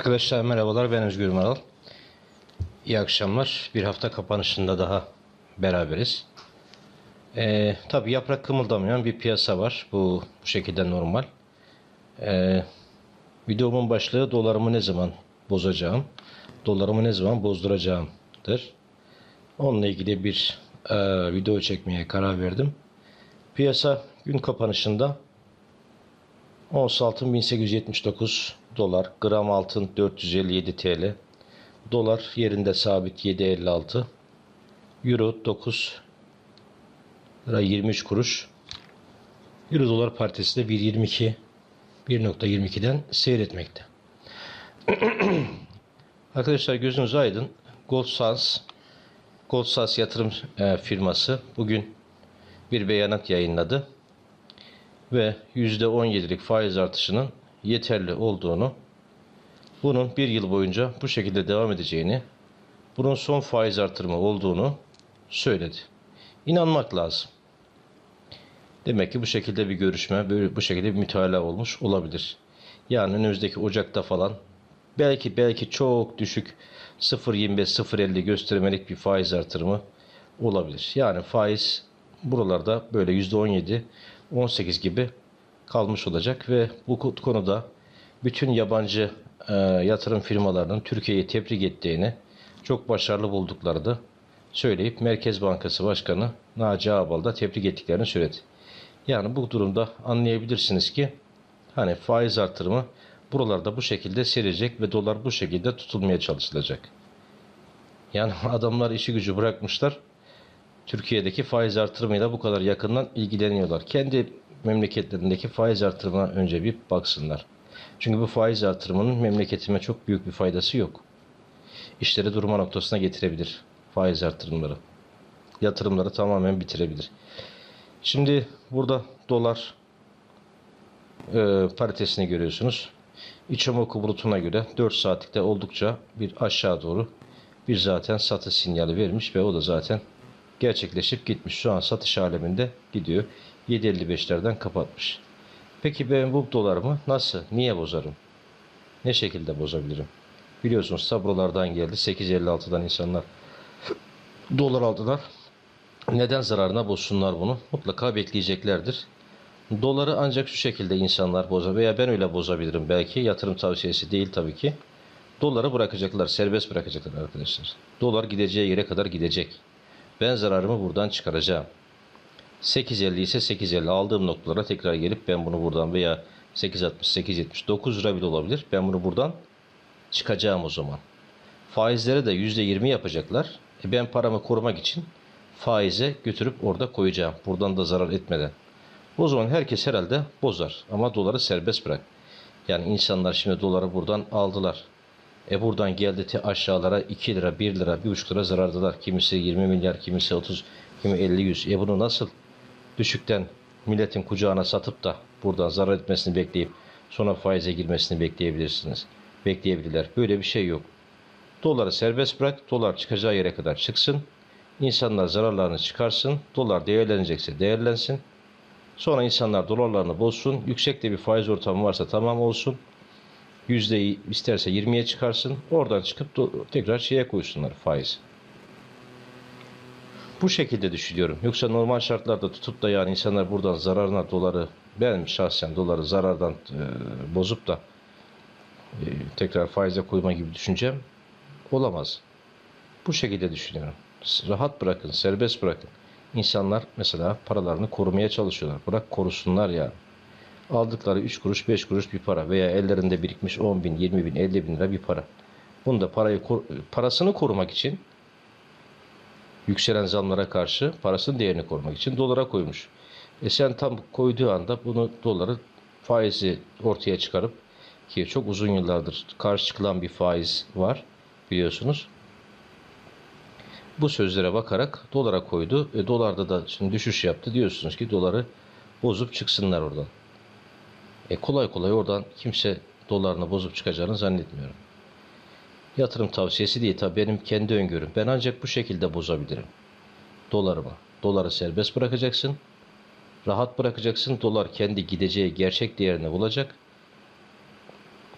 Arkadaşlar merhabalar ben Özgür Maral. İyi akşamlar. Bir hafta kapanışında daha beraberiz. Ee, tabii yaprak kımıldamayan bir piyasa var. Bu, bu şekilde normal. Ee, videomun başlığı dolarımı ne zaman bozacağım, dolarımı ne zaman bozduracağımdır. Onunla ilgili bir e, video çekmeye karar verdim. Piyasa gün kapanışında Ons altın 1879 dolar, gram altın 457 TL, dolar yerinde sabit 7.56, euro 9 lira 23 kuruş, euro dolar paritesi de 1.22 1.22'den seyretmekte. Arkadaşlar gözünüz aydın. Gold Sans Gold Sans yatırım e, firması bugün bir beyanat yayınladı ve %17'lik faiz artışının yeterli olduğunu, bunun bir yıl boyunca bu şekilde devam edeceğini, bunun son faiz artırımı olduğunu söyledi. İnanmak lazım. Demek ki bu şekilde bir görüşme, bu şekilde bir mütalaa olmuş olabilir. Yani önümüzdeki Ocak'ta falan belki belki çok düşük 0.25 0.50 göstermelik bir faiz artırımı olabilir. Yani faiz buralarda böyle %17 18 gibi kalmış olacak ve bu konuda bütün yabancı e, yatırım firmalarının Türkiye'yi tebrik ettiğini, çok başarılı bulduklarını söyleyip Merkez Bankası Başkanı Naci Ağbal da tebrik ettiklerini söyledi. Yani bu durumda anlayabilirsiniz ki hani faiz artırımı buralarda bu şekilde serecek ve dolar bu şekilde tutulmaya çalışılacak. Yani adamlar işi gücü bırakmışlar. Türkiye'deki faiz artırımıyla bu kadar yakından ilgileniyorlar. Kendi memleketlerindeki faiz artırımına önce bir baksınlar. Çünkü bu faiz artırımının memleketime çok büyük bir faydası yok. İşleri durma noktasına getirebilir faiz artırımları. Yatırımları tamamen bitirebilir. Şimdi burada dolar e, paritesini görüyorsunuz. İçimoku bulutuna göre 4 saatlikte oldukça bir aşağı doğru bir zaten satış sinyali vermiş ve o da zaten gerçekleşip gitmiş. Şu an satış aleminde gidiyor. 7.55'lerden kapatmış. Peki ben bu dolarımı nasıl, niye bozarım? Ne şekilde bozabilirim? Biliyorsunuz tablolardan geldi. 8.56'dan insanlar dolar aldılar. Neden zararına bozsunlar bunu? Mutlaka bekleyeceklerdir. Doları ancak şu şekilde insanlar bozar veya ben öyle bozabilirim belki. Yatırım tavsiyesi değil tabii ki. Doları bırakacaklar, serbest bırakacaklar arkadaşlar. Dolar gideceği yere kadar gidecek. Ben zararımı buradan çıkaracağım. 8.50 ise 8.50 aldığım noktalara tekrar gelip ben bunu buradan veya 8.60, 8.70, 9 lira bile olabilir. Ben bunu buradan çıkacağım o zaman. Faizlere de %20 yapacaklar. E ben paramı korumak için faize götürüp orada koyacağım. Buradan da zarar etmeden. O zaman herkes herhalde bozar. Ama doları serbest bırak. Yani insanlar şimdi doları buradan aldılar. E buradan geldi te aşağılara 2 lira, 1 lira, 1,5 lira zarardılar. Kimisi 20 milyar, kimisi 30, kimi 50, 100. E bunu nasıl düşükten milletin kucağına satıp da buradan zarar etmesini bekleyip sonra faize girmesini bekleyebilirsiniz. Bekleyebilirler. Böyle bir şey yok. Doları serbest bırak. Dolar çıkacağı yere kadar çıksın. İnsanlar zararlarını çıkarsın. Dolar değerlenecekse değerlensin. Sonra insanlar dolarlarını bozsun. Yüksek de bir faiz ortamı varsa tamam olsun. Yüzdeyi isterse 20'ye çıkarsın. Oradan çıkıp tekrar şeye koysunlar faiz. Bu şekilde düşünüyorum. Yoksa normal şartlarda tutup da yani insanlar buradan zararına doları ben şahsen doları zarardan e, bozup da e, tekrar faize koyma gibi düşüncem olamaz. Bu şekilde düşünüyorum. Rahat bırakın, serbest bırakın. İnsanlar mesela paralarını korumaya çalışıyorlar. Bırak korusunlar ya. Aldıkları 3 kuruş 5 kuruş bir para veya ellerinde birikmiş 10 bin, 20 bin, 50 bin lira bir para. Bunu da parayı, parasını korumak için yükselen zamlara karşı parasının değerini korumak için dolara koymuş. E sen tam koyduğu anda bunu doları faizi ortaya çıkarıp ki çok uzun yıllardır karşı çıkılan bir faiz var biliyorsunuz. Bu sözlere bakarak dolara koydu. E, dolarda da şimdi düşüş yaptı. Diyorsunuz ki doları bozup çıksınlar oradan. E, kolay kolay oradan kimse dolarını bozup çıkacağını zannetmiyorum. Yatırım tavsiyesi değil tabii benim kendi öngörüm. Ben ancak bu şekilde bozabilirim. Dolarımı. Doları serbest bırakacaksın. Rahat bırakacaksın. Dolar kendi gideceği gerçek değerini bulacak.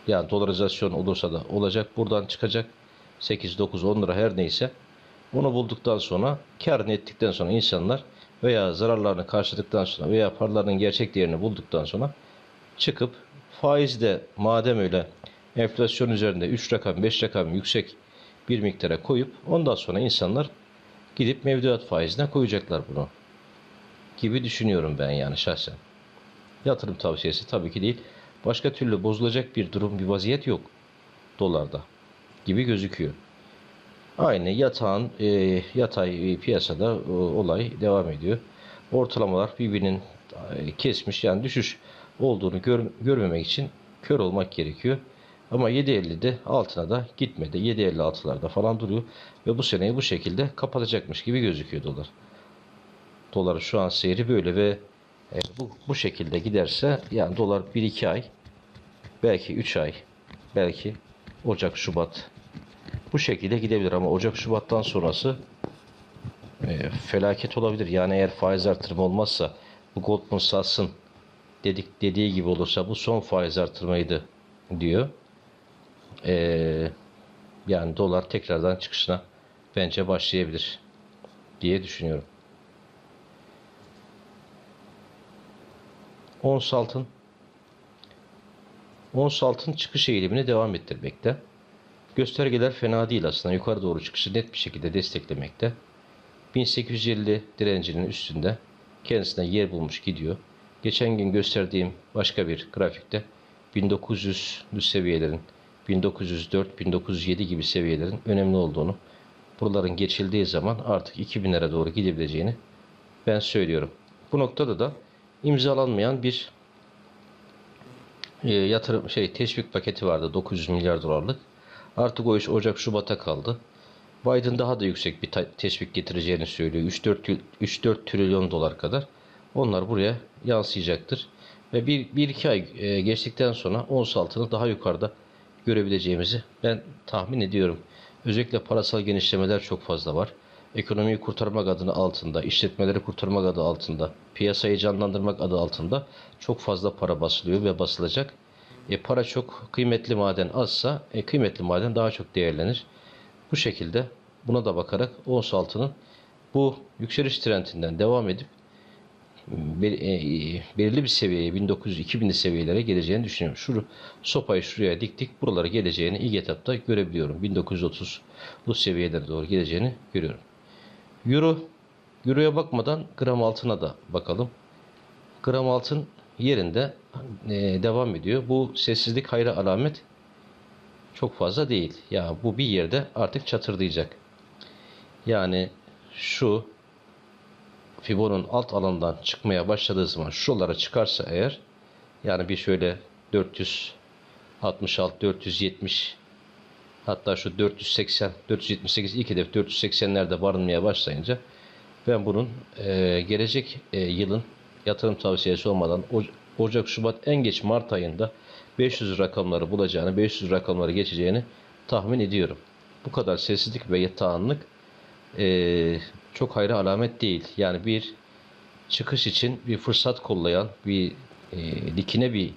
Yani dolarizasyon olursa da olacak. Buradan çıkacak. 8, 9, 10 lira her neyse. Onu bulduktan sonra karını ettikten sonra insanlar veya zararlarını karşıladıktan sonra veya paralarının gerçek değerini bulduktan sonra çıkıp faizde madem öyle enflasyon üzerinde 3 rakam 5 rakam yüksek bir miktara koyup ondan sonra insanlar gidip mevduat faizine koyacaklar bunu gibi düşünüyorum ben yani şahsen. Yatırım tavsiyesi tabii ki değil. Başka türlü bozulacak bir durum, bir vaziyet yok dolarda gibi gözüküyor. Aynı yatağın e, yatay piyasada e, olay devam ediyor. Ortalamalar birbirinin e, kesmiş yani düşüş olduğunu gör, görmemek için kör olmak gerekiyor. Ama 7.50'de altına da gitmedi. 7.56'larda falan duruyor ve bu seneyi bu şekilde kapatacakmış gibi gözüküyor dolar. Doların şu an seyri böyle ve e, bu, bu şekilde giderse yani dolar 1-2 ay belki 3 ay belki Ocak Şubat bu şekilde gidebilir ama Ocak Şubat'tan sonrası e, felaket olabilir. Yani eğer faiz artırımı olmazsa bu Goldman Sachs'ın dedik dediği gibi olursa bu son faiz artırmaydı diyor. E, yani dolar tekrardan çıkışına bence başlayabilir diye düşünüyorum. Ons altın Ons altın çıkış eğilimini devam ettirmekte. Göstergeler fena değil aslında. Yukarı doğru çıkışı net bir şekilde desteklemekte. 1850 direncinin üstünde kendisine yer bulmuş gidiyor. Geçen gün gösterdiğim başka bir grafikte 1900'lü seviyelerin 1904-1907 gibi seviyelerin önemli olduğunu buraların geçildiği zaman artık 2000'lere doğru gidebileceğini ben söylüyorum. Bu noktada da imzalanmayan bir e, yatırım şey teşvik paketi vardı 900 milyar dolarlık. Artık o iş Ocak Şubat'a kaldı. Biden daha da yüksek bir teşvik getireceğini söylüyor. 3-4 3-4 trilyon dolar kadar. Onlar buraya yansıyacaktır. Ve 1-2 ay e, geçtikten sonra ons altını daha yukarıda görebileceğimizi ben tahmin ediyorum. Özellikle parasal genişlemeler çok fazla var. Ekonomiyi kurtarmak adını altında, işletmeleri kurtarmak adı altında, piyasayı canlandırmak adı altında çok fazla para basılıyor ve basılacak. E, para çok, kıymetli maden azsa e, kıymetli maden daha çok değerlenir. Bu şekilde buna da bakarak ons altının bu yükseliş trendinden devam edip bir, e, belirli bir seviyeye 1900-2000'li seviyelere geleceğini düşünüyorum. Şu sopayı şuraya diktik. Buralara geleceğini ilk etapta görebiliyorum. 1930 bu seviyelere doğru geleceğini görüyorum. Euro Euro'ya bakmadan gram altına da bakalım. Gram altın yerinde e, devam ediyor. Bu sessizlik hayra alamet çok fazla değil. Ya bu bir yerde artık çatırdayacak. Yani şu Fibo'nun alt alandan çıkmaya başladığı zaman şuralara çıkarsa eğer yani bir şöyle 466 470 hatta şu 480 478 ilk hedef 480'lerde barınmaya başlayınca ben bunun e, gelecek e, yılın yatırım tavsiyesi olmadan Ocak, Şubat en geç Mart ayında 500 rakamları bulacağını, 500 rakamları geçeceğini tahmin ediyorum. Bu kadar sessizlik ve yatağanlık e, çok hayra alamet değil. Yani bir çıkış için bir fırsat kollayan, bir e, dikine bir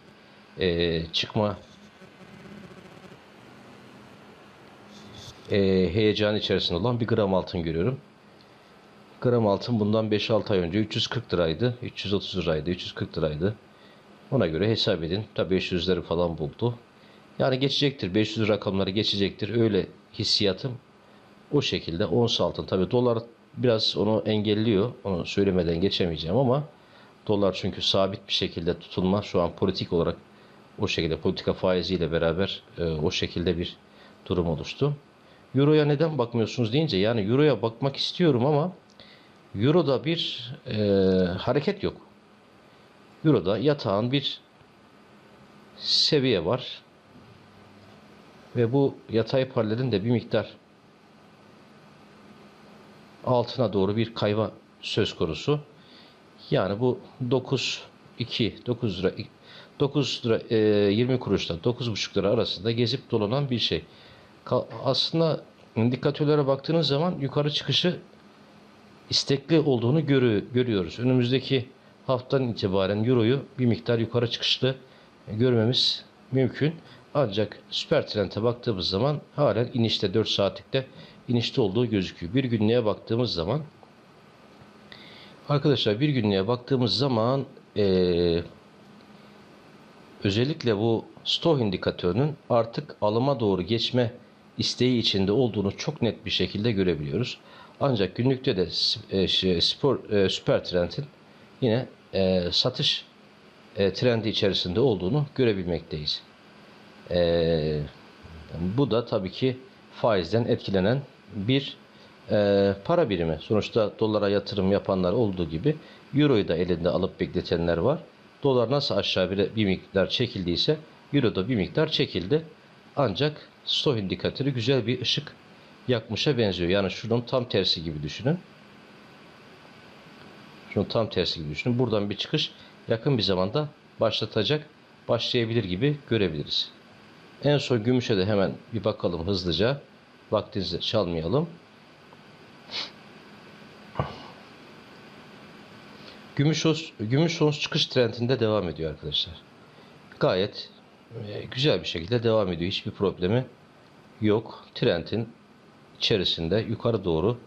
e, çıkma e, heyecan içerisinde olan bir gram altın görüyorum. Gram altın bundan 5-6 ay önce 340 liraydı, 330 liraydı, 340 liraydı. Ona göre hesap edin. Tabi 500'leri falan buldu. Yani geçecektir. 500 rakamları geçecektir. Öyle hissiyatım o şekilde. Ons altın. Tabi dolar biraz onu engelliyor. Onu söylemeden geçemeyeceğim ama dolar çünkü sabit bir şekilde tutulma şu an politik olarak o şekilde politika faiziyle beraber e, o şekilde bir durum oluştu. Euro'ya neden bakmıyorsunuz deyince yani Euro'ya bakmak istiyorum ama Euro'da bir e, hareket yok. Euro'da yatağın bir seviye var. Ve bu yatay paralelin de bir miktar altına doğru bir kayma söz konusu. Yani bu 9 2 9 lira 9 lira e, 20 kuruştan 9,5 lira arasında gezip dolanan bir şey. Aslında indikatörlere baktığınız zaman yukarı çıkışı istekli olduğunu görü, görüyoruz. Önümüzdeki haftadan itibaren Euro'yu bir miktar yukarı çıkışlı görmemiz mümkün. Ancak süper trende baktığımız zaman halen inişte 4 saatlikte inişte olduğu gözüküyor. Bir günlüğe baktığımız zaman arkadaşlar bir günlüğe baktığımız zaman eee, özellikle bu stoh indikatörünün artık alıma doğru geçme isteği içinde olduğunu çok net bir şekilde görebiliyoruz. Ancak günlükte de e, spor e, süper trendin yine e, satış e, trendi içerisinde olduğunu görebilmekteyiz. E, bu da tabii ki faizden etkilenen bir e, para birimi. Sonuçta dolara yatırım yapanlar olduğu gibi euroyu da elinde alıp bekletenler var. Dolar nasıl aşağı bir, bir miktar çekildiyse euro da bir miktar çekildi. Ancak stoh indikatörü güzel bir ışık yakmışa benziyor. Yani şunun tam tersi gibi düşünün. Şunun tam tersi gibi düşünün. Buradan bir çıkış yakın bir zamanda başlatacak, başlayabilir gibi görebiliriz. En son gümüşe de hemen bir bakalım hızlıca. Vaktinizi çalmayalım. Gümüş, gümüş ons çıkış trendinde devam ediyor arkadaşlar. Gayet e, güzel bir şekilde devam ediyor. Hiçbir problemi yok. Trendin içerisinde yukarı doğru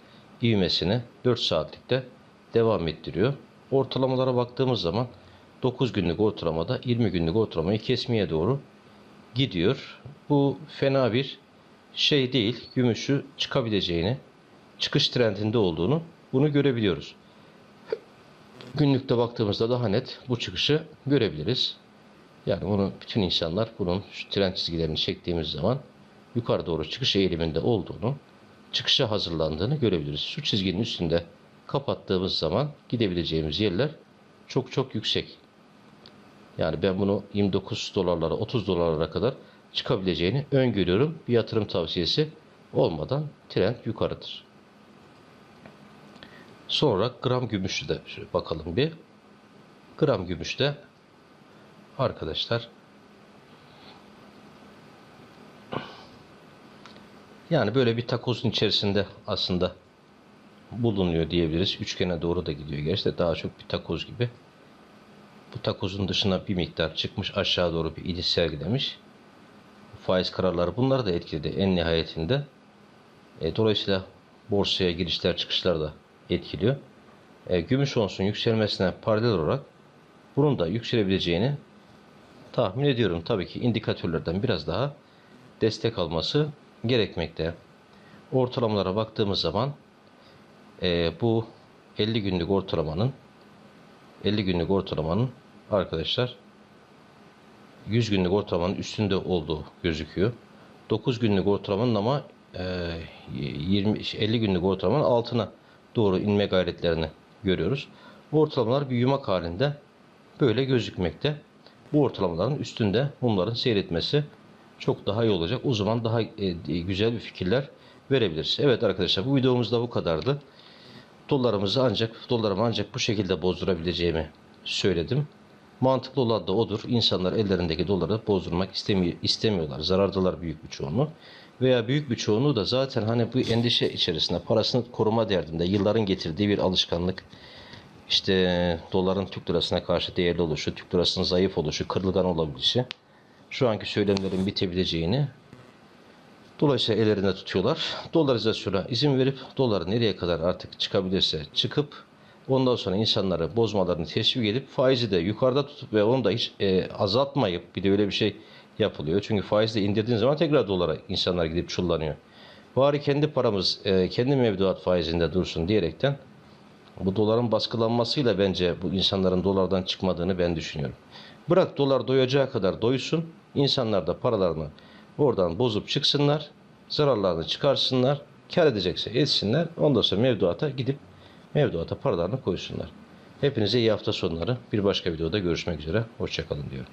ivmesini 4 saatlikte devam ettiriyor. Ortalamalara baktığımız zaman 9 günlük ortalamada 20 günlük ortalamayı kesmeye doğru gidiyor. Bu fena bir şey değil. Gümüşü çıkabileceğini, çıkış trendinde olduğunu bunu görebiliyoruz. Günlükte baktığımızda daha net bu çıkışı görebiliriz. Yani bunu bütün insanlar bunun şu trend çizgilerini çektiğimiz zaman yukarı doğru çıkış eğiliminde olduğunu, çıkışa hazırlandığını görebiliriz. Şu çizginin üstünde kapattığımız zaman gidebileceğimiz yerler çok çok yüksek. Yani ben bunu 29 dolarlara 30 dolarlara kadar çıkabileceğini öngörüyorum. Bir yatırım tavsiyesi olmadan trend yukarıdır. Sonra gram gümüşü de bakalım bir. Gram gümüşte arkadaşlar yani böyle bir takozun içerisinde aslında bulunuyor diyebiliriz. Üçgene doğru da gidiyor. Gerçi daha çok bir takoz gibi. Bu takozun dışına bir miktar çıkmış aşağı doğru bir iniş sergilemiş. Faiz kararları bunları da etkiledi en nihayetinde. E, dolayısıyla borsaya girişler çıkışlar da etkiliyor. E, gümüş onsun yükselmesine paralel olarak bunun da yükselebileceğini tahmin ediyorum. Tabii ki indikatörlerden biraz daha destek alması gerekmekte. Ortalamalara baktığımız zaman e, bu 50 günlük ortalamanın 50 günlük ortalamanın arkadaşlar 100 günlük ortalamanın üstünde olduğu gözüküyor. 9 günlük ortalamanın ama e, 20 50 günlük ortalamanın altına doğru inme gayretlerini görüyoruz. Bu ortalamalar bir yumak halinde böyle gözükmekte. Bu ortalamaların üstünde mumların seyretmesi çok daha iyi olacak. O zaman daha e, güzel bir fikirler verebiliriz. Evet arkadaşlar bu videomuzda bu kadardı. Dolarımızı ancak dolarımı ancak bu şekilde bozdurabileceğimi söyledim. Mantıklı olan da odur. İnsanlar ellerindeki doları bozdurmak istemiyor, istemiyorlar. Zarardalar büyük bir çoğunluğu. Veya büyük bir çoğunluğu da zaten hani bu endişe içerisinde parasını koruma derdinde yılların getirdiği bir alışkanlık. İşte doların Türk lirasına karşı değerli oluşu, Türk lirasının zayıf oluşu, kırılgan olabilişi. Şu anki söylemlerin bitebileceğini Dolayısıyla ellerinde tutuyorlar. Dolarizasyona izin verip doları nereye kadar artık çıkabilirse çıkıp ondan sonra insanları bozmalarını teşvik edip faizi de yukarıda tutup ve onu da hiç e, azaltmayıp bir de öyle bir şey yapılıyor. Çünkü faizi de indirdiğin zaman tekrar dolara insanlar gidip çullanıyor. Bari kendi paramız e, kendi mevduat faizinde dursun diyerekten bu doların baskılanmasıyla bence bu insanların dolardan çıkmadığını ben düşünüyorum. Bırak dolar doyacağı kadar doysun. İnsanlar da paralarını oradan bozup çıksınlar. Zararlarını çıkarsınlar. Kar edecekse etsinler. Ondan sonra mevduata gidip mevduata paralarını koysunlar. Hepinize iyi hafta sonları. Bir başka videoda görüşmek üzere. Hoşçakalın diyorum.